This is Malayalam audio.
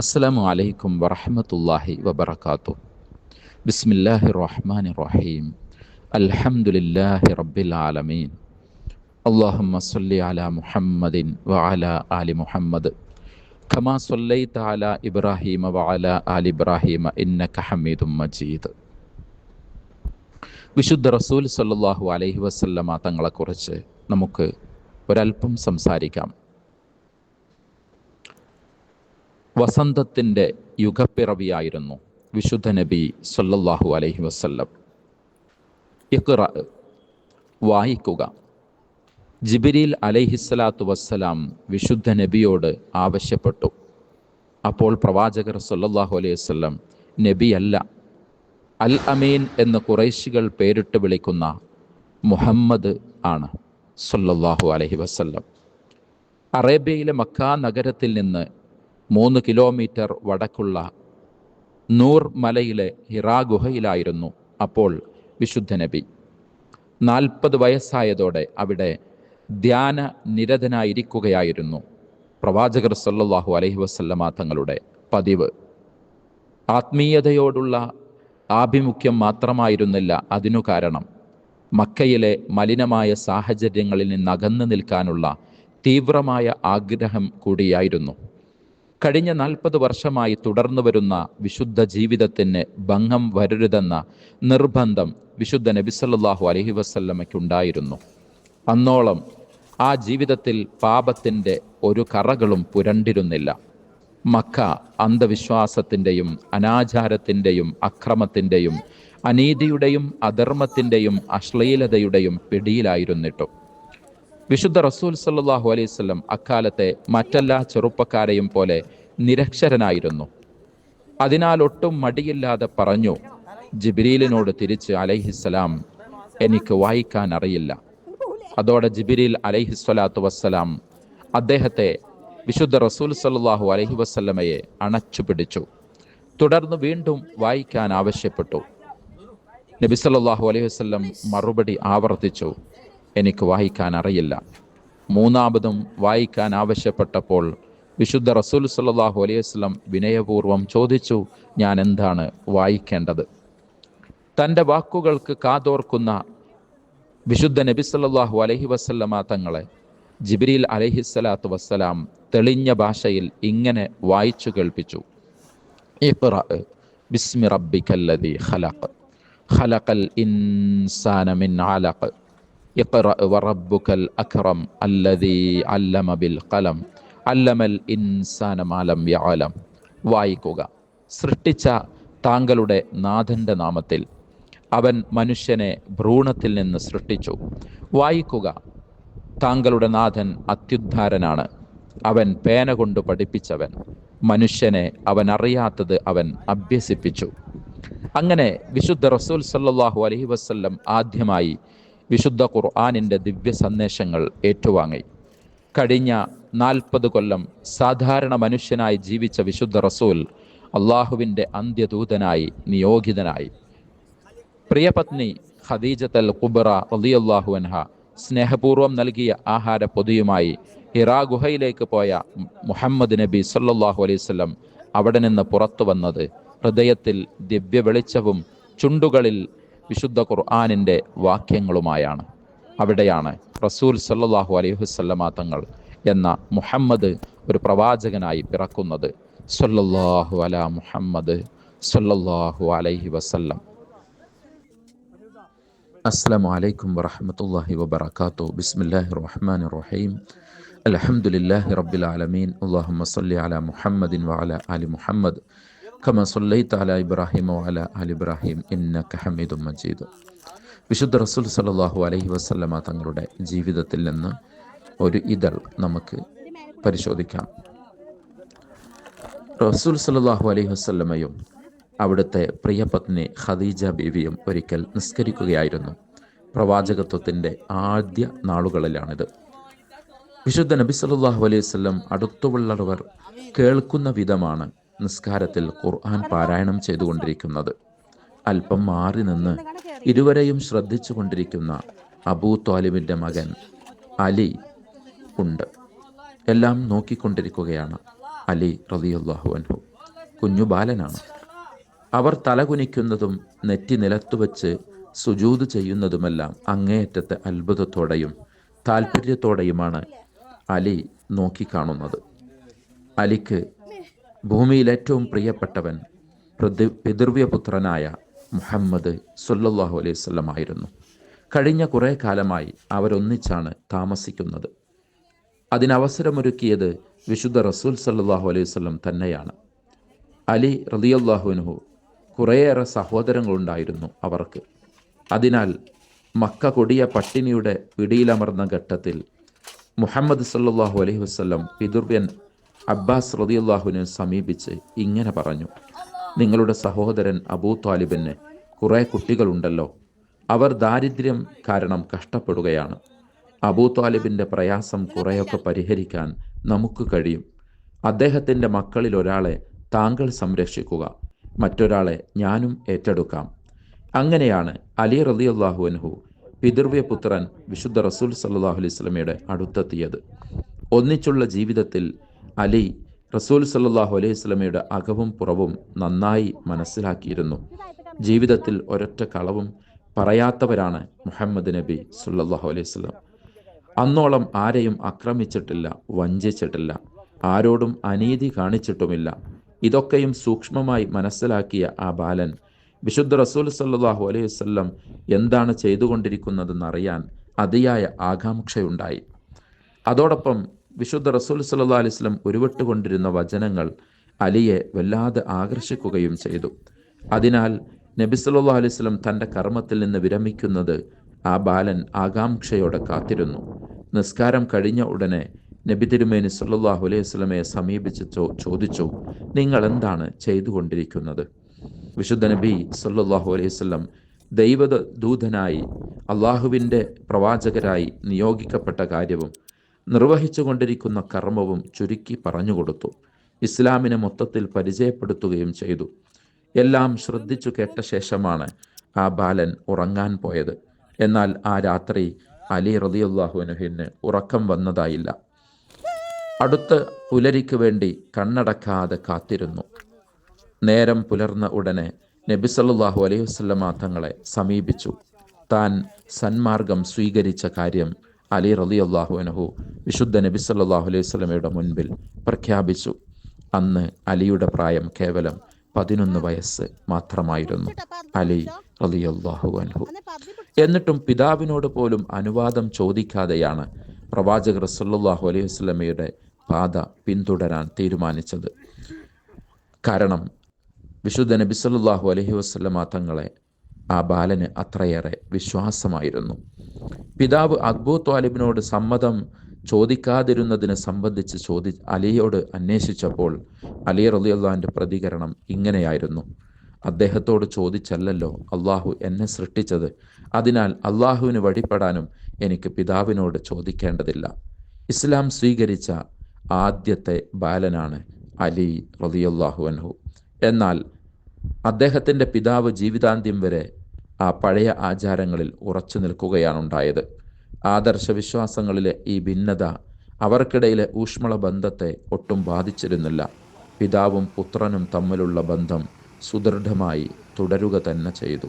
അസ്സലാമു അലൈക്കും വറഹമത്തല്ലാഹി വബർക്കാത്തു ബിസ്മില്ലാഹി റഹ്മാൻ റഹീം അൽഹംദുലില്ലാഹി റബ്ബിൽ ആലമീൻ. അള്ളാഹുമ്മ സല്ലി അല മുഹമ്മദിൻ വഅല ആലി മുഹമ്മദ്. ഖമാ സല്ലൈത അല ഇബ്രാഹീമ വഅല ആലി ഇബ്രാഹീമ ഇന്നക ഹമീദും മജീദ്. വിശുദ്ധ റസൂൽ സല്ലല്ലാഹു അലൈഹി വസല്ലമ തങ്ങളെക്കുറിച്ച് നമുക്ക് ഒരല്പം സംസാരിക്കാം. വസന്തത്തിന്റെ യുഗപ്പിറവിയായിരുന്നു വിശുദ്ധ നബി സല്ലല്ലാഹു അലൈഹി വസല്ലം. ഇഖ്റ വായിക്കുക. ജിബിരിൽ അലൈഹിസ്സലാത്തു വസ്സലാം വിശുദ്ധ നബിയോട് ആവശ്യപ്പെട്ടു. അപ്പോൾ പ്രവാചകർ സല്ലല്ലാഹു അലൈഹി വസ്ലം നബിയല്ല അൽ അമീൻ എന്ന് കുറേശികൾ പേരിട്ട് വിളിക്കുന്ന മുഹമ്മദ് ആണ് സല്ലല്ലാഹു അലൈഹി വസ്ല്ലം. അറേബ്യയിലെ മക്ക നഗരത്തിൽ നിന്ന് മൂന്ന് കിലോമീറ്റർ വടക്കുള്ള നൂർ മലയിലെ ഹിറാ ഗുഹയിലായിരുന്നു അപ്പോൾ വിശുദ്ധ നബി. നാൽപ്പത് വയസ്സായതോടെ അവിടെ ധ്യാന നിരതനായിരിക്കുകയായിരുന്നു പ്രവാചകർ സല്ലാഹു അലഹി വസല്ലമ തങ്ങളുടെ പതിവ്. ആത്മീയതയോടുള്ള ആഭിമുഖ്യം മാത്രമായിരുന്നില്ല അതിനു കാരണം മക്കയിലെ മലിനമായ സാഹചര്യങ്ങളിൽ നിന്ന് അകന്നു നിൽക്കാനുള്ള തീവ്രമായ ആഗ്രഹം കൂടിയായിരുന്നു. കഴിഞ്ഞ നാൽപ്പത് വർഷമായി തുടർന്നു വരുന്ന വിശുദ്ധ ജീവിതത്തിന് ഭംഗം വരരുതെന്ന നിർബന്ധം വിശുദ്ധ നബി നബിസല്ലാഹു അലഹി വസല്ലമയ്ക്കുണ്ടായിരുന്നു. അന്നോളം ആ ജീവിതത്തിൽ പാപത്തിന്റെ ഒരു കറകളും പുരണ്ടിരുന്നില്ല. മക്ക അന്ധവിശ്വാസത്തിന്റെയും അനാചാരത്തിന്റെയും അക്രമത്തിന്റെയും അനീതിയുടെയും അധർമ്മത്തിന്റെയും അശ്ലീലതയുടെയും പിടിയിലായിരുന്നിട്ടും. വിശുദ്ധ റസൂൽ സല്ലാഹു അലൈഹി സ്വലം അക്കാലത്തെ മറ്റെല്ലാ ചെറുപ്പക്കാരെയും പോലെ നിരക്ഷരനായിരുന്നു. അതിനാൽ ഒട്ടും മടിയില്ലാതെ പറഞ്ഞു ജിബിരീലിനോട് തിരിച്ച് അലൈഹിസ്സലാം എനിക്ക് വായിക്കാൻ അറിയില്ല. അതോടെ ജിബിരിൽ അലൈഹിസ്വലാത്തു വസ്സലാം അദ്ദേഹത്തെ വിശുദ്ധ റസൂൽ സല്ലാഹു അലഹി വസ്ല്ലമയെ അണച്ചു പിടിച്ചു. തുടർന്ന് വീണ്ടും വായിക്കാൻ ആവശ്യപ്പെട്ടു. നബി സല്ലാഹു അലൈഹി വസ്ല്ലം മറുപടി ആവർത്തിച്ചു. എനിക്ക് വായിക്കാൻ അറിയില്ല. മൂന്നാമതും വായിക്കാൻ ആവശ്യപ്പെട്ടപ്പോൾ വിശുദ്ധ റസൂൽ സല്ലാഹു അലൈഹി വസ്ലം വിനയപൂർവം ചോദിച്ചു ഞാൻ എന്താണ് വായിക്കേണ്ടത്? തന്റെ വാക്കുകൾക്ക് കാതോർക്കുന്ന വിശുദ്ധ നബി സല്ലാഹു അലഹി വസ്ല്ലമ തങ്ങളെ ജിബിരിൽ അലഹിസ്സലാത്തു വസ്സലാം തെളിഞ്ഞ ഭാഷയിൽ ഇങ്ങനെ വായിച്ചു കേൾപ്പിച്ചു. ബിസ്മി റബ്ബിക്കല്ലദി ഖലഖ് ഖലഖൽ ഇൻസാന മിൻ അലഖ്. അക്രം علم അല്ലമ ബിൽ കലം അല്ലമൽ لم يعلم. വായിക്കുക. സൃഷ്ടിച്ച താങ്കളുടെ നാഥന്റെ നാമത്തിൽ. അവൻ മനുഷ്യനെ ഭ്രൂണത്തിൽ നിന്ന് സൃഷ്ടിച്ചു. വായിക്കുക. താങ്കളുടെ നാഥൻ അത്യുദ്ധാരനാണ്. അവൻ പേന കൊണ്ട് പഠിപ്പിച്ചവൻ. മനുഷ്യനെ അവൻ അറിയാത്തത് അവൻ അഭ്യസിപ്പിച്ചു. അങ്ങനെ വിശുദ്ധ റസൂൽ സല്ലാഹു അലഹി വസ്ല്ലം ആദ്യമായി വിശുദ്ധ ഖുർആാനിന്റെ ദിവ്യ സന്ദേശങ്ങൾ ഏറ്റുവാങ്ങി. കഴിഞ്ഞ നാൽപ്പത് കൊല്ലം സാധാരണ മനുഷ്യനായി ജീവിച്ച വിശുദ്ധ റസൂൽ അള്ളാഹുവിന്റെ അന്ത്യദൂതനായി നിയോഗിതനായി. പ്രിയപത്നി ഖദീജത്തൽ കുബറ അലിയല്ലാഹു അൻഹ സ്നേഹപൂർവം നൽകിയ ആഹാര പൊതിയുമായി ഹിറാ ഗുഹയിലേക്ക് പോയ മുഹമ്മദ് നബി സല്ലാഹു അലൈഹി സ്വലം അവിടെ നിന്ന് പുറത്തു വന്നത് ഹൃദയത്തിൽ ദിവ്യ വെളിച്ചവും ചുണ്ടുകളിൽ വിശുദ്ധ ഖുർആാനിന്റെ വാക്യങ്ങളുമായാണ്. അവിടെയാണ് റസൂൽ സല്ലാഹു അലൈഹി വസ്ലമ തങ്ങൾ എന്ന മുഹമ്മദ് ഒരു പ്രവാചകനായി പിറക്കുന്നത്. സല്ലല്ലാഹു അല മുഹമ്മദ് സല്ലല്ലാഹു അലൈഹി വസല്ലം. അസ്സലാമു അലൈക്കും വറഹമത്തല്ലാഹി വബർക്കാത്തു ബിസ്മില്ലാഹി റഹ്മാൻ റഹീം. അലഹമുല്ലാഹി റബ്ബിൽ ആലമീൻ. അല്ലാഹുമ്മ സല്ലി അലാ മുഹമ്മദിൻ വഅല അലി മുഹമ്മദ്. കമ മജീദ് വിശുദ്ധ റസൂൽ സലാഹു അലഹി വസല്ലമ തങ്ങളുടെ ജീവിതത്തിൽ നിന്ന് ഒരു ഇതൾ നമുക്ക് പരിശോധിക്കാം. റസൂൽ സലാഹു അലൈഹി വസ്ലമയും അവിടുത്തെ പ്രിയപത്നി ഖദീജ ബീവിയും ഒരിക്കൽ നിസ്കരിക്കുകയായിരുന്നു. പ്രവാചകത്വത്തിന്റെ ആദ്യ നാളുകളിലാണിത്. വിശുദ്ധ നബി സല്ലല്ലാഹു അലൈഹി വസല്ലം അടുത്തുള്ളവർ കേൾക്കുന്ന വിധമാണ് നിസ്കാരത്തിൽ ഖുർആൻ പാരായണം ചെയ്തുകൊണ്ടിരിക്കുന്നത്. അല്പം മാറി നിന്ന് ഇരുവരെയും ശ്രദ്ധിച്ചു കൊണ്ടിരിക്കുന്ന അബൂ ത്വാലിബിന്റെ മകൻ അലി ഉണ്ട്. എല്ലാം നോക്കിക്കൊണ്ടിരിക്കുകയാണ് അലി റളിയല്ലാഹു അൻഹു. കുഞ്ഞു ബാലനാണ്. അവർ തലകുനിക്കുന്നതും നെറ്റി നിലത്തുവച്ച് സുജൂത് ചെയ്യുന്നതുമെല്ലാം അങ്ങേയറ്റത്തെ അത്ഭുതത്തോടെയും താല്പര്യത്തോടെയുമാണ് അലി നോക്കിക്കാണുന്നത്. അലിക്ക് ഭൂമിയിൽ ഏറ്റവും പ്രിയപ്പെട്ടവൻ പിതൃവ്യപുത്രനായ മുഹമ്മദ് സൊല്ലാഹു അലൈഹി ആയിരുന്നു. കഴിഞ്ഞ കുറേ കാലമായി അവരൊന്നിച്ചാണ് താമസിക്കുന്നത്. അതിനവസരമൊരുക്കിയത് വിശുദ്ധ റസൂൽ സല്ലാഹു അലൈഹി തന്നെയാണ്. അലി റതിയല്ലാഹുവിനുഹു കുറേയേറെ സഹോദരങ്ങളുണ്ടായിരുന്നു അവർക്ക്. അതിനാൽ മക്ക കൊടിയ പട്ടിണിയുടെ പിടിയിലമർന്ന ഘട്ടത്തിൽ മുഹമ്മദ് സല്ലാഹു അലൈഹി വസ്ലം പിതുർവ്യൻ അബ്ബാസ് റതിയല്ലാഹുവിനെ സമീപിച്ച് ഇങ്ങനെ പറഞ്ഞു. നിങ്ങളുടെ സഹോദരൻ അബൂ താലിബിന് കുറേ കുട്ടികളുണ്ടല്ലോ. അവർ ദാരിദ്ര്യം കാരണം കഷ്ടപ്പെടുകയാണ്. അബൂ താലിബിന്റെ പ്രയാസം കുറേയൊക്കെ പരിഹരിക്കാൻ നമുക്ക് കഴിയും. അദ്ദേഹത്തിന്റെ മക്കളിൽ ഒരാളെ താങ്കൾ സംരക്ഷിക്കുക മറ്റൊരാളെ ഞാനും ഏറ്റെടുക്കാം. അങ്ങനെയാണ് അലി റലി അള്ളാഹു അൻഹു പിതൃവ്യ പുത്രൻ വിശുദ്ധ റസൂൽ സല്ലാഹു അലൈഹി അടുത്തെത്തിയത്. ഒന്നിച്ചുള്ള ജീവിതത്തിൽ അലി റസൂൽ സല്ലാഹു അലൈഹി സ്വലമയുടെ അകവും പുറവും നന്നായി മനസ്സിലാക്കിയിരുന്നു. ജീവിതത്തിൽ ഒരൊറ്റ കളവും പറയാത്തവരാണ് മുഹമ്മദ് നബി സുല്ലാഹു അലൈഹി സ്വലം അന്നോളം ആരെയും ആക്രമിച്ചിട്ടില്ല വഞ്ചിച്ചിട്ടില്ല ആരോടും അനീതി കാണിച്ചിട്ടുമില്ല. ഇതൊക്കെയും സൂക്ഷ്മമായി മനസ്സിലാക്കിയ ആ ബാലൻ വിശുദ്ധ റസൂൽ സല്ലാഹു അലൈഹി വല്ലം എന്താണ് ചെയ്തുകൊണ്ടിരിക്കുന്നതെന്നറിയാൻ അതിയായ ആകാംക്ഷയുണ്ടായി. അതോടൊപ്പം വിശുദ്ധ റസൂൽ സല്ലാ അലൈഹി സ്വലം ഉരുവിട്ടുകൊണ്ടിരുന്ന വചനങ്ങൾ അലിയെ വല്ലാതെ ആകർഷിക്കുകയും ചെയ്തു. അതിനാൽ നബി സല്ലാ അലൈഹി സ്വലം തന്റെ കർമ്മത്തിൽ നിന്ന് വിരമിക്കുന്നത് ആ ബാലൻ ആകാംക്ഷയോടെ കാത്തിരുന്നു. നിസ്കാരം കഴിഞ്ഞ ഉടനെ നബി തിരുമേനി സല്ലാഹു അലൈഹി സ്വലമയെ സമീപിച്ച് ചോദിച്ചു നിങ്ങൾ എന്താണ് ചെയ്തുകൊണ്ടിരിക്കുന്നത്? വിശുദ്ധ നബി സല്ലാഹു അലൈഹി സ്വലം ദൈവദൂതനായി അള്ളാഹുവിന്റെ പ്രവാചകരായി നിയോഗിക്കപ്പെട്ട കാര്യവും നിർവഹിച്ചു കൊണ്ടിരിക്കുന്ന കർമ്മവും ചുരുക്കി പറഞ്ഞുകൊടുത്തു. ഇസ്ലാമിനെ മൊത്തത്തിൽ പരിചയപ്പെടുത്തുകയും ചെയ്തു. എല്ലാം ശ്രദ്ധിച്ചു കേട്ട ശേഷമാണ് ആ ബാലൻ ഉറങ്ങാൻ പോയത്. എന്നാൽ ആ രാത്രി അലി റതിയുല്ലാഹുനുഹിന് ഉറക്കം വന്നതായില്ല. അടുത്ത് പുലരിക്ക് വേണ്ടി കണ്ണടക്കാതെ കാത്തിരുന്നു. നേരം പുലർന്ന ഉടനെ നബി സല്ലാഹു അലൈഹി വസ്ലമ തങ്ങളെ സമീപിച്ചു. താൻ സന്മാർഗം സ്വീകരിച്ച കാര്യം അലി റലി അള്ളാഹുനഹു വിശുദ്ധ നബി സല്ലാഹു അലൈഹി സ്വലമയുടെ മുൻപിൽ പ്രഖ്യാപിച്ചു. അന്ന് അലിയുടെ പ്രായം കേവലം പതിനൊന്ന് വയസ്സ് മാത്രമായിരുന്നു. അലി റലി അള്ളാഹു അനഹു എന്നിട്ടും പിതാവിനോട് പോലും അനുവാദം ചോദിക്കാതെയാണ് പ്രവാചകർ സല്ലാഹു അലൈഹി വസ്ലമയുടെ പാത പിന്തുടരാൻ തീരുമാനിച്ചത്. കാരണം വിശുദ്ധ നബി സല്ലാഹു അലഹി വസ്ലമ തങ്ങളെ ആ ബാലന് അത്രയേറെ വിശ്വാസമായിരുന്നു. പിതാവ് അക്ബു ത്വാലിബിനോട് സമ്മതം ചോദിക്കാതിരുന്നതിനെ സംബന്ധിച്ച് ചോദി അലിയോട് അന്വേഷിച്ചപ്പോൾ അലി റലിയുള്ളാന്റെ പ്രതികരണം ഇങ്ങനെയായിരുന്നു. അദ്ദേഹത്തോട് ചോദിച്ചല്ലല്ലോ അള്ളാഹു എന്നെ സൃഷ്ടിച്ചത്. അതിനാൽ അള്ളാഹുവിന് വഴിപ്പെടാനും എനിക്ക് പിതാവിനോട് ചോദിക്കേണ്ടതില്ല. ഇസ്ലാം സ്വീകരിച്ച ആദ്യത്തെ ബാലനാണ് അലി റലിയുള്ളാഹു അൻഹു. എന്നാൽ അദ്ദേഹത്തിന്റെ പിതാവ് ജീവിതാന്ത്യം വരെ ആ പഴയ ആചാരങ്ങളിൽ ഉറച്ചു നിൽക്കുകയാണുണ്ടായത്. ആദർശവിശ്വാസങ്ങളിലെ ഈ ഭിന്നത അവർക്കിടയിലെ ഊഷ്മള ബന്ധത്തെ ഒട്ടും ബാധിച്ചിരുന്നില്ല. പിതാവും പുത്രനും തമ്മിലുള്ള ബന്ധം സുദൃഢമായി തുടരുക തന്നെ ചെയ്തു.